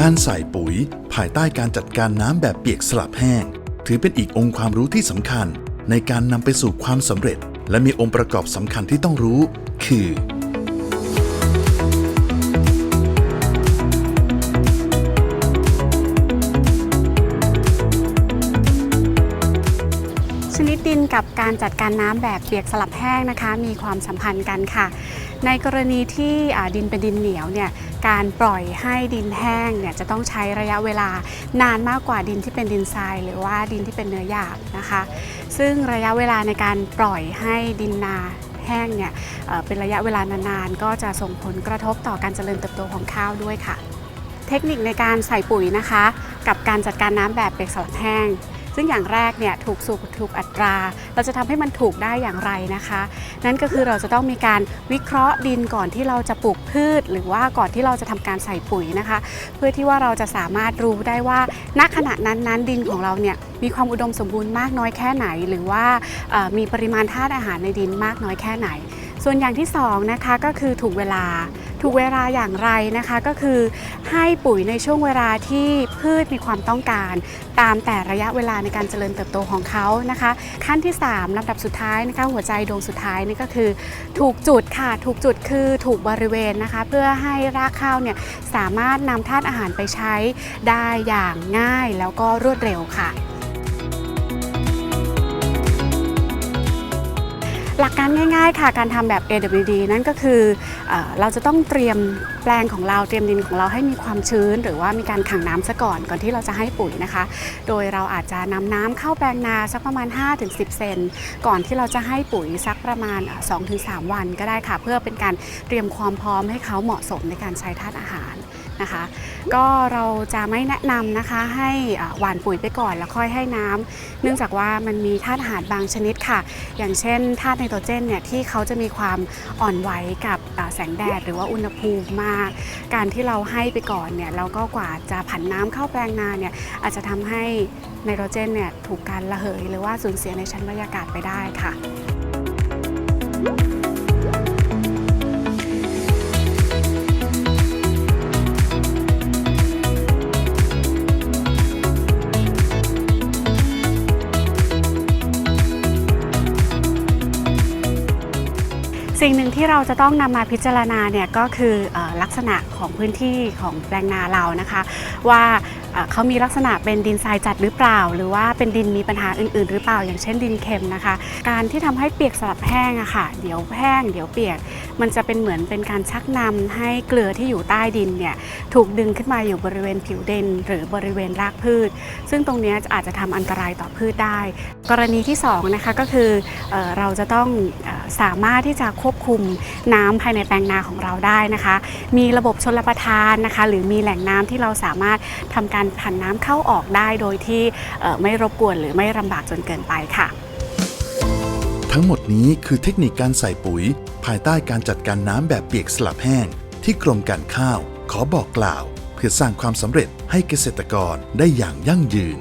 การใส่ปุ๋ย ภายใต้การจัดการน้ำแบบเปียกสลับแห้ง ถือเป็นอีกองค์ความรู้ที่สำคัญ ในการนำไปสู่ความสำเร็จ และมีองค์ประกอบสำคัญที่ต้องรู้ คือ กับการจัดการน้ำแบบเปียกสลับแห้งนะคะ มีความสัมพันธ์กันค่ะ ในกรณีที่ดินเป็นดินเหนียวเนี่ยการปล่อยให้ดินแห้งเนี่ยจะต้องใช้ระยะเวลานานมากกว่าดินที่เป็นดินทราย หรือว่าดินที่เป็นเนื้อหยาบนะคะ ซึ่งระยะเวลาในการปล่อยให้ดินนาแห้งเนี่ยเอ่อเป็นระยะเวลานานๆ ก็จะส่งผลกระทบต่อการเจริญเติบโตของข้าวด้วยค่ะ เทคนิคในการใส่ปุ๋ยนะคะ กับการจัดการน้ำแบบเปียกสลับแห้ง ซึ่งอย่างแรกเนี่ยถูกสูตรถูกอัตรา เราจะทำให้มันถูกได้อย่างไรนะคะ นั่นก็คือเราจะต้องมีการวิเคราะห์ดินก่อนที่เราจะปลูกพืช หรือว่าก่อนที่เราจะทำการใส่ปุ๋ยนะคะ เพื่อที่ว่าเราจะสามารถรู้ได้ว่าณขณะนั้นนั้นดินของเราเนี่ยมีความอุดมสมบูรณ์มากน้อยแค่ไหน หรือว่ามีปริมาณธาตุอาหารในดินมากน้อยแค่ไหน ส่วนอย่างที่สองนะคะก็คือถูกเวลา ถูกเวลาอย่างไรนะคะก็คือให้ปุ๋ยในช่วงเวลาที่พืชมีความต้องการ ตามแต่ระยะเวลาในการเจริญเติบโตของเขานะคะ ขั้นที่ 3ลำดับสุดท้ายนะคะหัวใจดวงสุดท้ายนี่ก็คือ ถูกจุดค่ะถูกจุดคือถูกบริเวณนะคะ เพื่อให้รากข้าวเนี่ยสามารถนำธาตุอาหารไปใช้ได้อย่างง่ายแล้วก็รวดเร็วค่ะ หลักการง่ายๆค่ะการทำแบบ AWD นั่นก็คือเอเราจะต้องเตรียมแปลงของเราเตรียมดินของเราให้มีความชื้น หรือว่ามีการขังน้ำซะก่อนก่อนที่เราจะให้ปุ๋ยนะคะ โดยเราอาจจะนำน้ำเข้าแปลงนาสักประมาณ 5-10 เซนก่อนที่เราจะให้ปุ๋ยสักประมาณ 2-3 วันก็ได้ค่ะ เพื่อเป็นการเตรียมความพร้อมให้เขาเหมาะสมในการใช้ธาตุอาหาร นะคะ ก็เราจะไม่แนะนำนะคะให้หว่านปุ๋ยไปก่อนแล้วค่อยให้น้ำเนื่องจากว่ามันมีธาตุอาหารบางชนิดค่ะ อย่างเช่นธาตุไนโตรเจนเนี่ยที่เขาจะมีความอ่อนไหวกับแสงแดดหรือว่าอุณหภูมิมาก การที่เราให้ไปก่อนเนี่ยแล้วก็กว่าจะผันน้ำเข้าแปลงนาเนี่ยอาจจะทำให้ไนโตรเจนเนี่ยถูกการระเหย หรือว่าสูญเสียในชั้นบรรยากาศไปได้ค่ะ สิ่งหนึ่งที่เราจะต้องนำมาพิจารณาเนี่ยก็คืออลักษณะของพื้นที่ของแปลงนาเรานะคะ ว่าเขามีลักษณะเป็นดินทรายจัดหรือเปล่า หรือว่าเป็นดินมีปัญหาอื่น ๆ หรือเปล่า อย่างเช่นดินเค็มนะคะ การที่ทำให้เปียกสลับแห้งอะค่ะ เดี๋ยวแห้งเดี๋ยวเปียก มันจะเป็นเหมือนเป็นการชักนำให้เกลือที่อยู่ใต้ดินเนี่ยถูกดึงขึ้นมาอยู่บริเวณผิวดิน หรือบริเวณรากพืช ซึ่งตรงนี้อาจจะทำอันตรายต่อพืชได้ กรณีที่สองนะคะก็คือเอเราจะต้องเสามารถที่จะควบคุมน้ำภายในแปลงนาของเราได้นะคะ มีระบบชนประทานนะคะ หรือมีแหล่งน้ำที่เราสามารถทำการผันน้ำเข้าออกได้โดยที่ไม่รบกวนหรือไม่ลำบากจนเกินไปค่ะ ทั้งหมดนี้คือเทคนิคการใส่ปุ๋ย ภายใต้การจัดการน้ำแบบเปียกสลับแห้ง ที่กรมการข้าว ขอบอกกล่าว เพื่อสร้างความสำเร็จให้เกษตรกรได้อย่างยั่งยืน